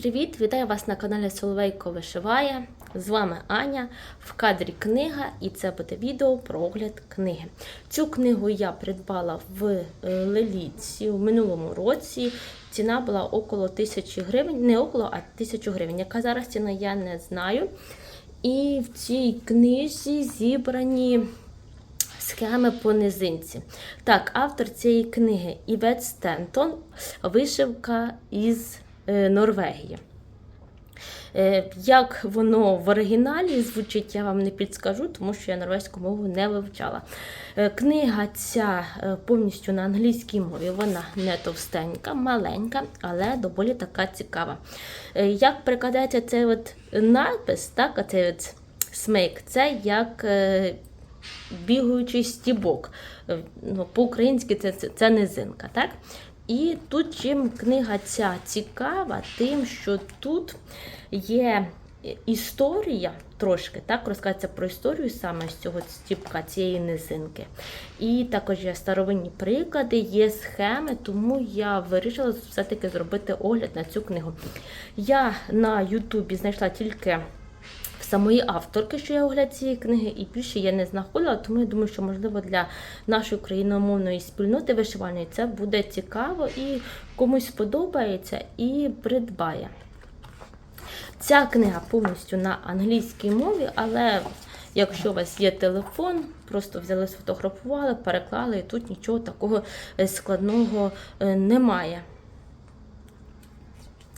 привіт! Вітаю вас на каналі Соловейко Вишиває. З вами Аня. В кадрі книга, і це буде відео про огляд книги. Цю книгу я придбала в е, Леліці в минулому році. Ціна була около тисячі гривень, не около, а тисячу гривень. Яка зараз ціна, я не знаю. І в цій книзі зібрані схеми по низинці. Так, автор цієї книги Івет Стентон, вишивка із е, Норвегії. Е, Як воно в оригіналі звучить, я вам не підскажу, тому що я норвезьку мову не вивчала. Е, Книга ця повністю на англійській мові, вона не товстенька, маленька, але доволі така цікава. Як перекладається цей от надпис, так, оцей от смейк, це як бігаючий стібок. Ну, по-українськи це, це низинка. Так? І тут чим книга ця цікава, тим, що тут є історія трошки, так, розказується про історію саме з цього стіпка, цієї низинки. І також є старовинні приклади, є схеми, тому я вирішила все-таки зробити огляд на цю книгу. Я на Ютубі знайшла тільки самої авторки, що я огляд цієї книги, і більше я не знаходила, тому я думаю, що можливо для нашої україномовної спільноти вишивальної це буде цікаво і комусь сподобається і придбає. Ця книга повністю на англійській мові, але якщо у вас є телефон, просто взяли, сфотографували, переклали, і тут нічого такого е, складного е, немає.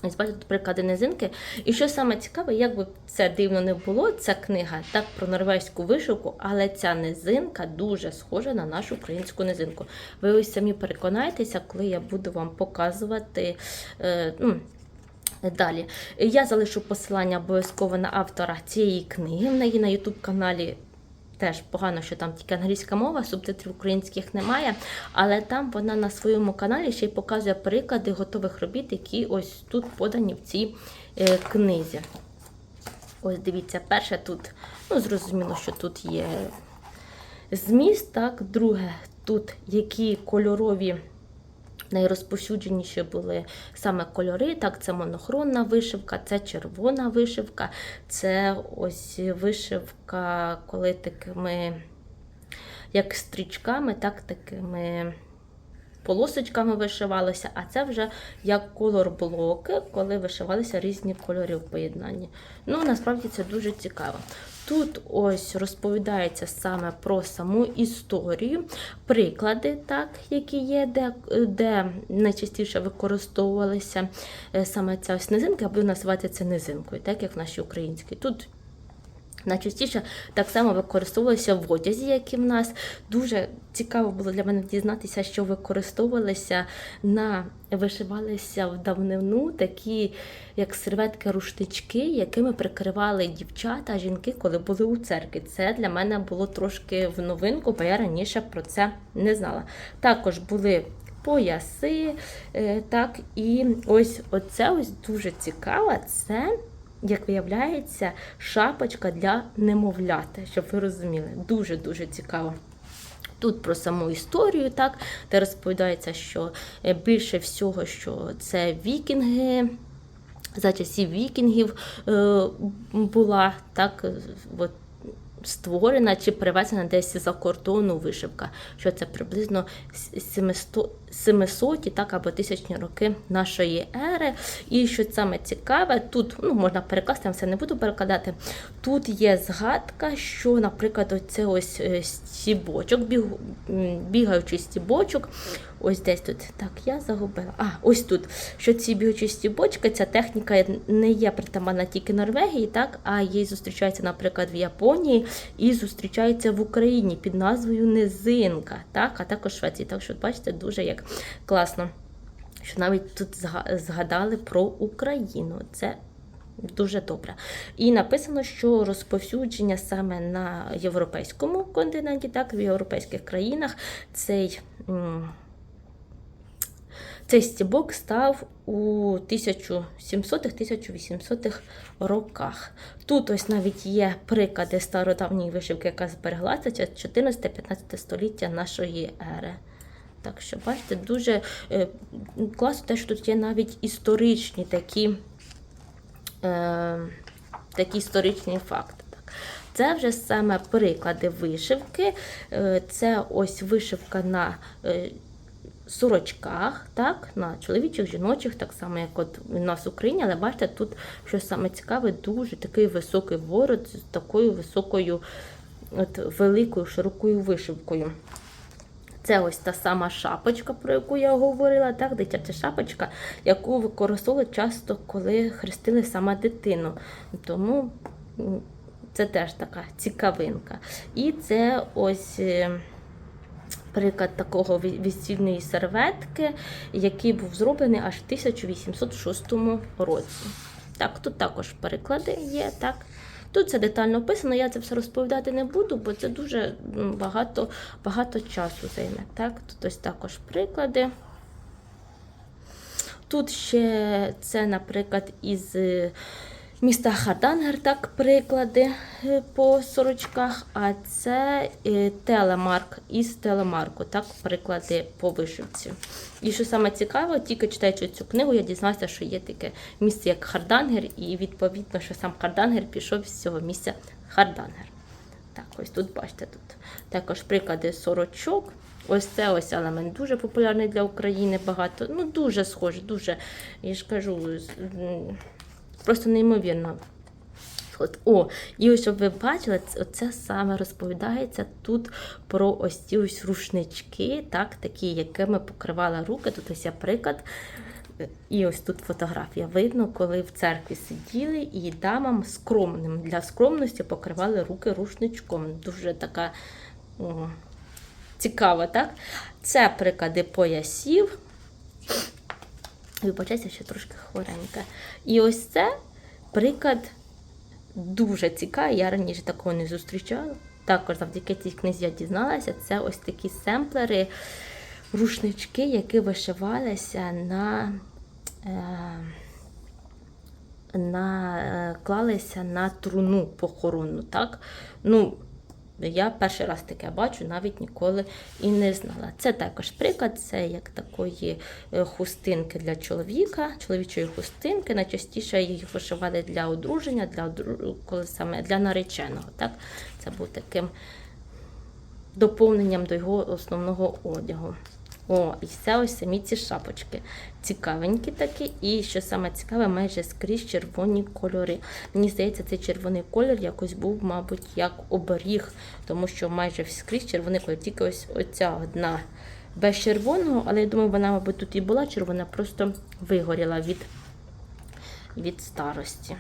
Бачите, приклади низинки. І що саме цікаве, як би це дивно не було, ця книга так про норвезьку вишивку, але ця низинка дуже схожа на нашу українську низинку. Ви ось самі переконаєтеся, коли я буду вам показувати. Е, ну, Далі я залишу посилання обов'язково на автора цієї книги. В неї на YouTube каналі теж погано, що там тільки англійська мова, субтитрів українських немає. Але там вона на своєму каналі ще й показує приклади готових робіт, які ось тут подані в цій е, книзі. Ось дивіться, перше тут, ну зрозуміло, що тут є зміст, так, друге, тут які кольорові найрозповсюдженіші були саме кольори. Так, це монохронна вишивка, це червона вишивка, це ось вишивка, коли такими, як стрічками, так такими. Полосочками вишивалося, а це вже як колор-блоки, коли вишивалися різні кольори в поєднанні. Ну, насправді це дуже цікаво. Тут ось розповідається саме про саму історію, приклади, так, які є, де де найчастіше використовувалися е, саме ця ось низинка, або називати це низинкою, так як в нашій українській. Тут Найчастіше так само використовувалися в одязі, як і в нас. Дуже цікаво було для мене дізнатися, що використовувалися на вишивалися в давнину такі, як серветки рушнички, якими прикривали дівчата, жінки, коли були у церкві. Це для мене було трошки в новинку, бо я раніше про це не знала. Також були. Пояси, е, так, і ось оце ось дуже цікаво. Це як виявляється, шапочка для немовляти, щоб ви розуміли. Дуже-дуже цікаво. Тут про саму історію, так, де розповідається, що е, більше всього, що це вікінги. За часів вікінгів е, була так, от, створена чи привезена десь за кордону вишивка, що це приблизно 700 так, або тисячні роки нашої ери. І що саме цікаве, тут ну, можна перекласти, я все не буду перекладати. Тут є згадка, що, наприклад, оце ось е, стібочок, біг, бігаючий стібочок. Ось десь тут. Так, я загубила. А, ось тут. Що ці бігаючі стібочки, ця техніка не є притаманна тільки Норвегії, так, а їй зустрічається, наприклад, в Японії і зустрічається в Україні під назвою Низинка, так, а також Швеції. Так що, бачите, дуже як класно, що навіть тут згадали про Україну. Це Дуже добре. І написано, що розповсюдження саме на європейському континенті, так, в європейських країнах цей. Цей стібок став у 1700-1800-х роках. Тут ось навіть є приклади стародавньої вишивки, яка збереглася 14-15 століття нашої ери. Так що, бачите, дуже е, класно, те, що тут є навіть історичні такі е, такі історичні факти. Так. Це вже саме приклади вишивки. Е, Це ось вишивка на е, сорочках, так, на чоловічих, жіночих, так само, як от у нас в Україні, але бачите, тут що саме цікаве, дуже такий високий ворот з такою високою, от, великою, широкою вишивкою. Це ось та сама шапочка, про яку я говорила, так, дитяча шапочка, яку використовували часто, коли хрестили саме дитину. Тому це теж така цікавинка. І це ось. е, Приклад такого весільної серветки, який був зроблений аж в 1806 році. Так, тут також переклади є. так. Тут це детально описано, я це все розповідати не буду, бо це дуже багато, багато часу займе. Так? Тут ось також приклади. Тут ще це, наприклад, із е, міста Хардангер, так, приклади е, по сорочках, а це е, телемарк із телемарку, так, приклади по вишивці. І що саме цікаво, тільки читаючи цю книгу, я дізналася, що є таке місце, як Хардангер, і відповідно, що сам Хардангер пішов з цього місця Хардангер. Так, ось тут бачите, тут також приклади сорочок. Ось це ось елемент дуже популярний для України. Багато. Ну, дуже схожий, дуже, я ж кажу, просто неймовірно. О, і ось щоб ви бачили, це, саме розповідається тут про ось ці ось рушнички, так, такі, якими покривала руки. Тут ось є приклад. І ось тут фотографія. Видно, коли в церкві сиділи, і дамам скромним для скромності покривали руки рушничком. Дуже така о, цікава, так? Це приклади поясів. Вибачайте, ще трошки хворенька. І ось це приклад дуже цікавий. Я раніше такого не зустрічала. Також завдяки цій книзі я дізналася. Це ось такі семплери, рушнички, які вишивалися на. Е, на, е, клалися на труну похоронну. Так? Ну, я перший раз таке бачу, навіть ніколи і не знала. Це також приклад, це як такої е, хустинки для чоловіка, чоловічої хустинки. Найчастіше їх вишивали для одруження, для коли саме для нареченого. Так? Це був таким доповненням до його основного одягу. О, і це ось самі ці шапочки. Цікавенькі такі. І що саме цікаве, майже скрізь червоні кольори. Мені здається, цей червоний колір якось був, мабуть, як оберіг, тому що майже скрізь червоний колір. Тільки ось оця одна без червоного, але я думаю, вона, мабуть, тут і була червона, просто вигоріла від, від старості.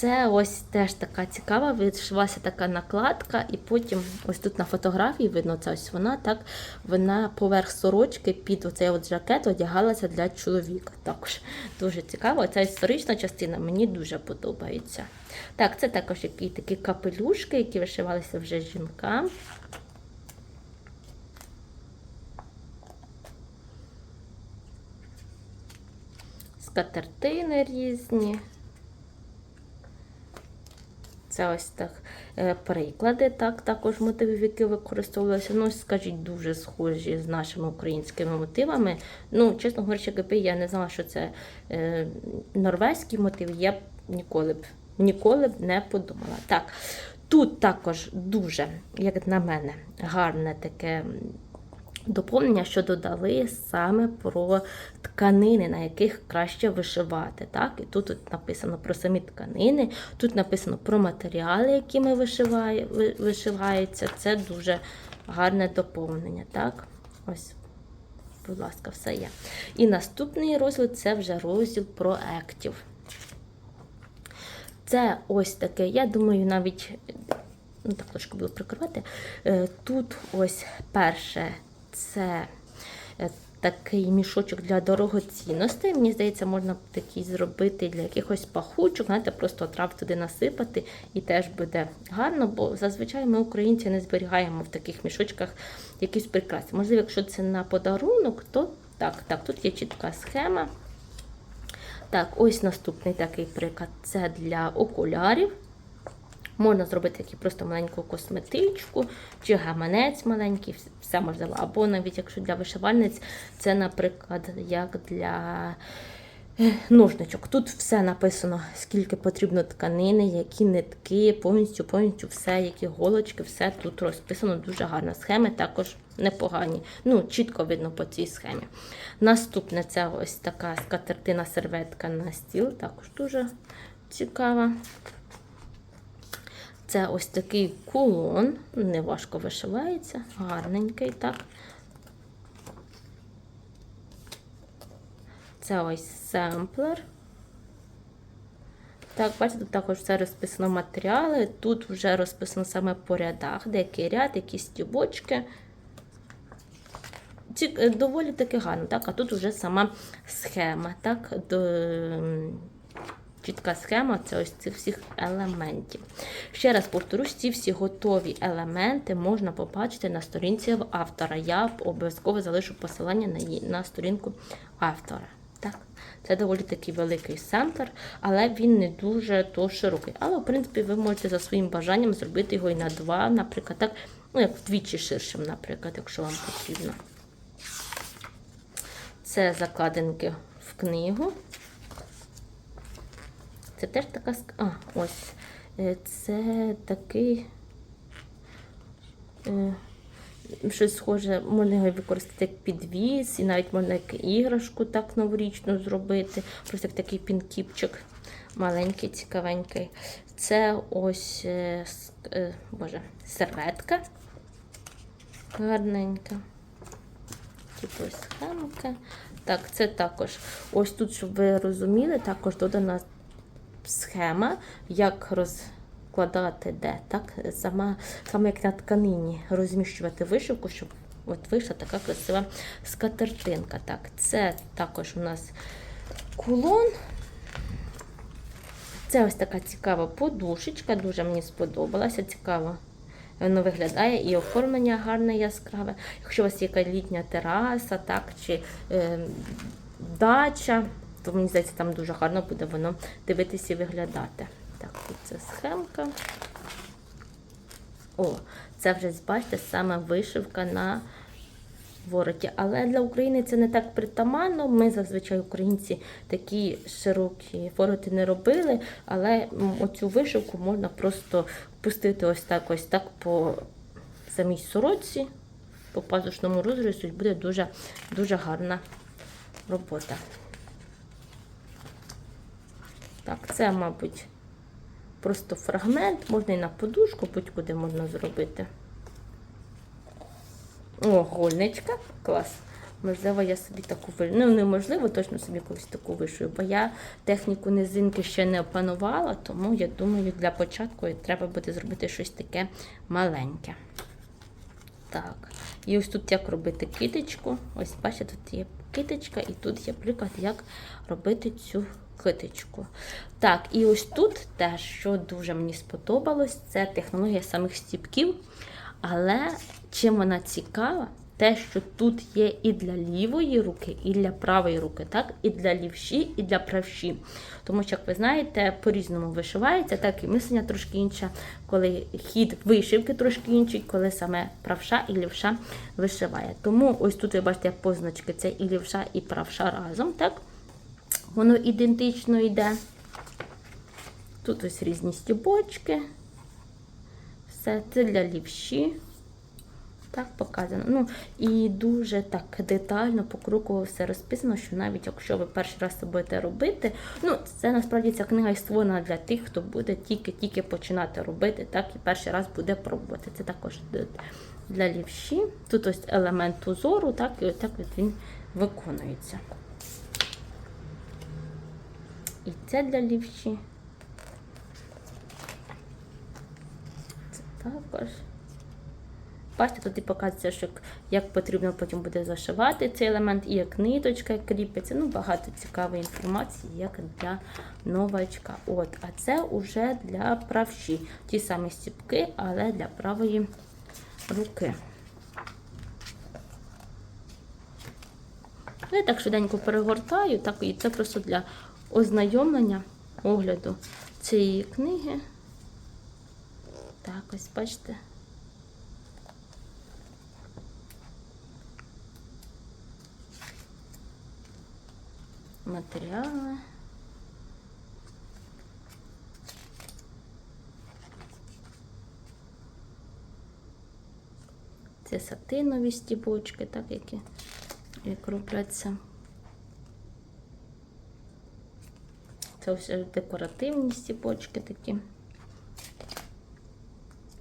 Це ось теж така цікава, вишивалася така накладка, і потім ось тут на фотографії видно, це ось вона, так, вона поверх сорочки під оцей от жакет одягалася для чоловіка. Також дуже цікаво. Ця історична частина мені дуже подобається. Так, це також які такі капелюшки, які вишивалися вже жінкам. Скатертини різні. Це ось так е, приклади, так, також мотивів, які використовувалися. Ну, скажіть, дуже схожі з нашими українськими мотивами. Ну, чесно говорячи, якби я не знала, що це е, норвезький мотив, я б ніколи б ніколи б не подумала. Так, тут також дуже, як на мене, гарне таке. Доповнення, що додали саме про тканини, на яких краще вишивати. Так? І тут, тут написано про самі тканини, тут написано про матеріали, якими вишиває, ви- вишиваються. Це дуже гарне доповнення. Так? Ось, будь ласка, все є. І наступний розділ це вже розділ проєктів. Це ось таке, я думаю, навіть ну так трошки буду прикривати. Е, Тут ось перше це е, такий мішочок для дорогоцінностей. Мені здається, можна такий зробити для якихось пахучок, знаєте, просто трав туди насипати і теж буде гарно, бо зазвичай ми, українці, не зберігаємо в таких мішочках якісь прикраси. Можливо, якщо це на подарунок, то так, так, тут є чітка схема. Так, ось наступний такий приклад. Це для окулярів. Можна зробити таку просто маленьку косметичку чи гаманець маленький, все можливо. Або навіть якщо для вишивальниць, це, наприклад, як для е, ножничок. Тут все написано, скільки потрібно тканини, які нитки, повністю повністю все, які голочки, все тут розписано. Дуже гарно. Схеми також непогані. Ну, чітко видно по цій схемі. Наступне це ось така скатертина серветка на стіл, також дуже цікава. Це ось такий кулон, неважко вишивається, гарненький, так. Це ось семплер. Так, бачите, також все розписано матеріали. Тут вже розписано саме по рядах, деякий ряд, які стібочки. Доволі таки гарно, так, а тут вже сама схема, так, до. Ем, чітка схема це ось цих всіх елементів. Ще раз повторюсь, ці всі готові елементи можна побачити на сторінці автора. Я обов'язково залишу посилання на її, на сторінку автора. Так, Це доволі такий великий семплер, але він не дуже то широкий. Але, в принципі, ви можете за своїм бажанням зробити його і на два, наприклад, так, ну, як вдвічі ширшим, наприклад, якщо вам потрібно. Це закладинки в книгу. Це теж така А, ось. Е, це такий. Е, щось схоже, можна його використати як підвіз, і навіть можна як іграшку так новорічну зробити. Просто як такий пінкіпчик маленький, цікавенький. Це ось е, боже, серветка гарненька. Типу схемка. Так, це також. Ось тут, щоб ви розуміли, також додана схема, як розкладати де. так, сама, саме як на тканині розміщувати вишивку, щоб от вийшла така красива скатертинка. Так, Це також у нас кулон. Це ось така цікава подушечка, дуже мені сподобалася, цікаво. Воно виглядає і оформлення гарне, яскраве. Якщо у вас є яка літня тераса, так, чи е, дача, то мені здається, там дуже гарно буде воно дивитися і виглядати. Так, тут це схемка. О, це вже, бачите, саме вишивка на вороті. Але для України це не так притаманно. Ми зазвичай українці такі широкі вороти не робили, але оцю вишивку можна просто пустити ось так, ось так по самій сорочці, по пазушному розрізу, і буде дуже, дуже гарна робота. Так, це, мабуть, просто фрагмент, можна і на подушку, будь-куди можна зробити. О, гольничка, клас. Можливо, я собі таку вишу. Ну, неможливо, точно собі колись таку вишую. бо я техніку низинки ще не опанувала, тому я думаю, для початку треба буде зробити щось таке маленьке. Так, і ось тут як робити киточку. Ось, бачите, тут є китичка, і тут є приклад, як робити цю китичку. Так, і ось тут те, що дуже мені сподобалось, це технологія самих стіпків. Але чим вона цікава, те, що тут є і для лівої руки, і для правої руки, так, і для лівші, і для правші. Тому що, як ви знаєте, по-різному вишивається, так і мислення трошки інше, коли хід вишивки трошки інший, коли саме правша і лівша вишиває. Тому ось тут ви бачите позначки: це і лівша, і правша разом, так? Воно ідентично йде. Тут ось різні стібочки. Все це для лівші. Так показано. Ну І дуже так детально по кругу все розписано, що навіть якщо ви перший раз це будете робити, ну це насправді ця книга і створена для тих, хто буде тільки-тільки починати робити, так і перший раз буде пробувати. Це також для лівші. Тут ось елемент узору, так, і отак от він виконується. І це для лівші. Це також класти, тут показується, що як потрібно потім буде зашивати цей елемент, і як ниточка кріпиться. Ну, Багато цікавої інформації, як для новачка. От, А це вже для правші. Ті самі стіпки, але для правої руки. Ну, я так швиденько перегортаю, так, і це просто для ознайомлення огляду цієї книги. Так, ось бачите. Матеріали. Це сатинові стібочки, так, які як робляться. Це все декоративні стібочки такі.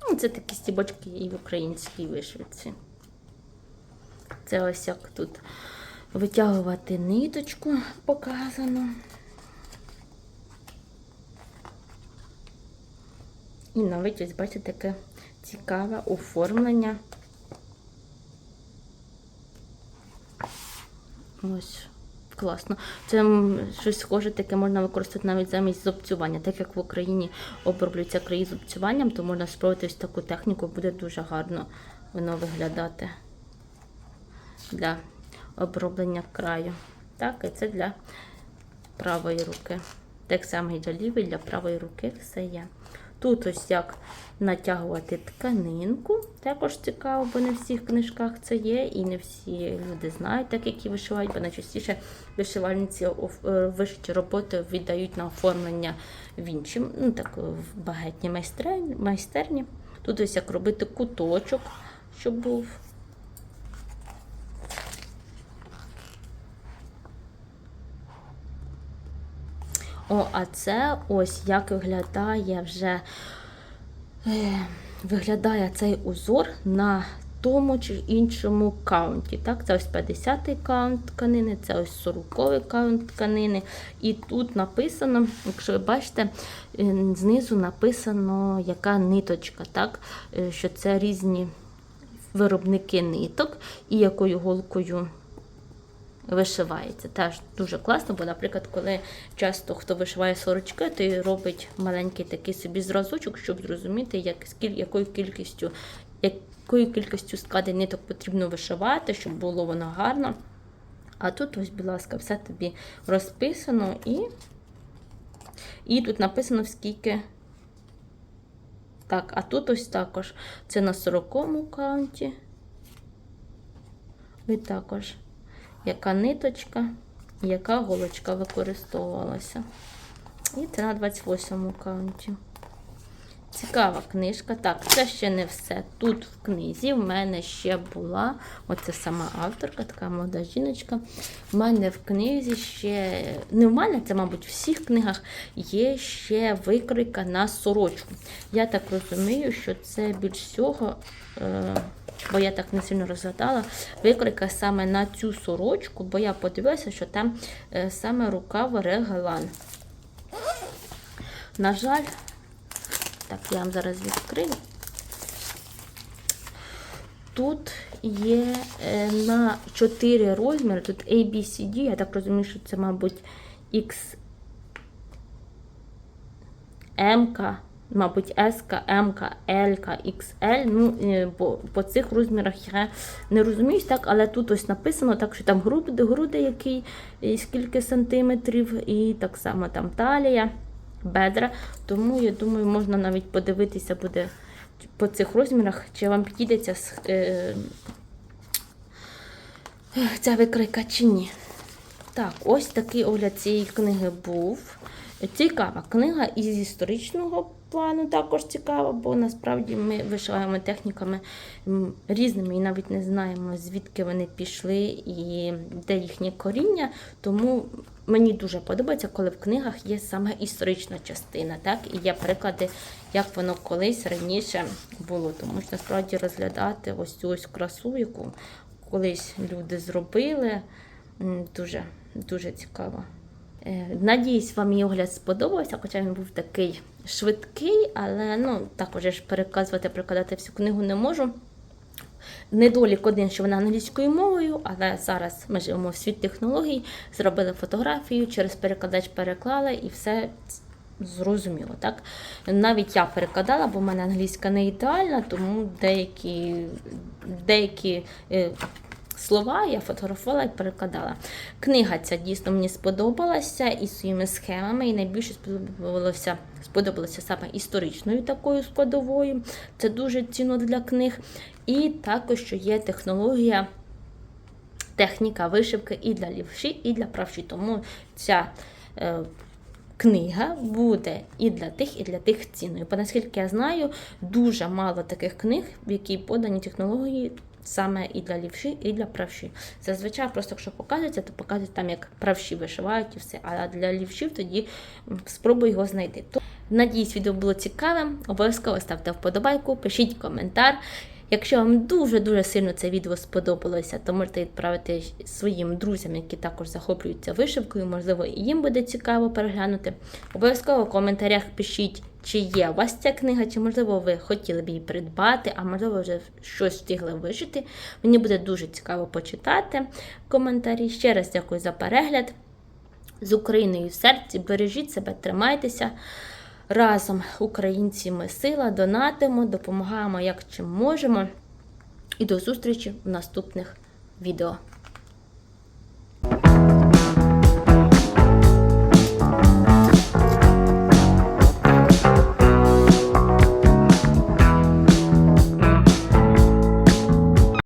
Ну, це такі стібочки і в українській вишивці. Це ось як тут витягувати ниточку показано. І навіть ось бачите таке цікаве оформлення. Ось, класно. Це щось схоже таке можна використати навіть замість зубцювання. Так як в Україні оброблюються краї зубцюванням, то можна спробувати ось таку техніку, буде дуже гарно воно виглядати для оброблення краю. Так, і це для правої руки. Так само і для лівої, для правої руки все є. Тут ось як натягувати тканинку. Також цікаво, бо не в всіх книжках це є, і не всі люди знають, так які вишивають, бо найчастіше вишивальниці е, вишиті роботи віддають на оформлення в інші, ну так, в багатні майстерні. Тут ось як робити куточок, щоб був. О, а це ось як виглядає вже е, виглядає цей узор на тому чи іншому каунті. Так, це ось 50-й каунт тканини, це ось 40-й каунт тканини. І тут написано, якщо ви бачите, е, знизу написано, яка ниточка, так, е, що це різні виробники ниток і якою голкою вишивається. Теж дуже класно, бо, наприклад, коли часто хто вишиває сорочки, то й робить маленький такий собі зразочок, щоб зрозуміти, як, якою кількістю, якою кількістю складень ниток потрібно вишивати, щоб було воно гарно. А тут, ось, будь ласка, все тобі розписано і, і тут написано скільки. Так, а тут ось також це на 40-му каунті. І також яка ниточка, яка голочка використовувалася. І це на 28-му каунті. Цікава книжка. Так, це ще не все. Тут в книзі в мене ще була, оце сама авторка, така молода жіночка. В мене в книзі ще, не в мене, це, мабуть, в всіх книгах є ще викройка на сорочку. Я так розумію, що це більш всього, е, бо я так не сильно розглядала, викройка саме на цю сорочку, бо я подивилася, що там е, саме рукав регалан. На жаль, так, я вам зараз відкрию. Тут є е, на 4 розміри, тут A, B, C, D, я так розумію, що це, мабуть, X, М, мабуть, S, М, L, XL. Ну, е, по, по цих розмірах я не розуміюсь, так, але тут ось написано, так, що там груди, груди який, і скільки сантиметрів, і так само там талія бедра. Тому я думаю, можна навіть подивитися буде по цих розмірах, чи вам підійдеться е, ця викройка чи ні. Так, ось такий огляд цієї книги був. Цікава книга із історичного плану також цікава, бо насправді ми вишиваємо техніками різними і навіть не знаємо, звідки вони пішли і де їхнє коріння. Тому мені дуже подобається, коли в книгах є саме історична частина, так? І є приклади, як воно колись раніше було. Тому що насправді розглядати ось цю ось красу, яку колись люди зробили, дуже, дуже цікаво. Е, Надіюсь, вам мій огляд сподобався, хоча він був такий швидкий, але ну, також я ж переказувати, перекладати всю книгу не можу. Недолік один, що вона англійською мовою, але зараз ми живемо в світ технологій, зробили фотографію, через перекладач переклали і все зрозуміло. Так? Навіть я перекладала, бо в мене англійська не ідеальна, тому деякі, деякі е, слова, я фотографувала і перекладала. Книга ця дійсно мені сподобалася і своїми схемами, і найбільше сподобалося, сподобалося саме історичною такою складовою. Це дуже цінно для книг. І також що є технологія техніка вишивки і для лівші, і для правші. Тому ця е, книга буде і для тих, і для тих цінною. Бо наскільки я знаю, дуже мало таких книг, в які подані технології. Саме і для лівші, і для правші. Зазвичай, просто якщо показується, то показують там, як правші вишивають і все. А для лівшів тоді спробуй його знайти. Надіюсь, відео було цікавим. Обов'язково ставте вподобайку, пишіть коментар. Якщо вам дуже-дуже сильно це відео сподобалося, то можете відправити своїм друзям, які також захоплюються вишивкою, можливо, і їм буде цікаво переглянути. Обов'язково в коментарях пишіть, чи є у вас ця книга, чи можливо ви хотіли б її придбати, а можливо вже щось встигли вишити. Мені буде дуже цікаво почитати коментарі. Ще раз дякую за перегляд. З Україною в серці, бережіть себе, тримайтеся. Разом українці ми сила, донатимо, допомагаємо як чим можемо. І до зустрічі в наступних відео.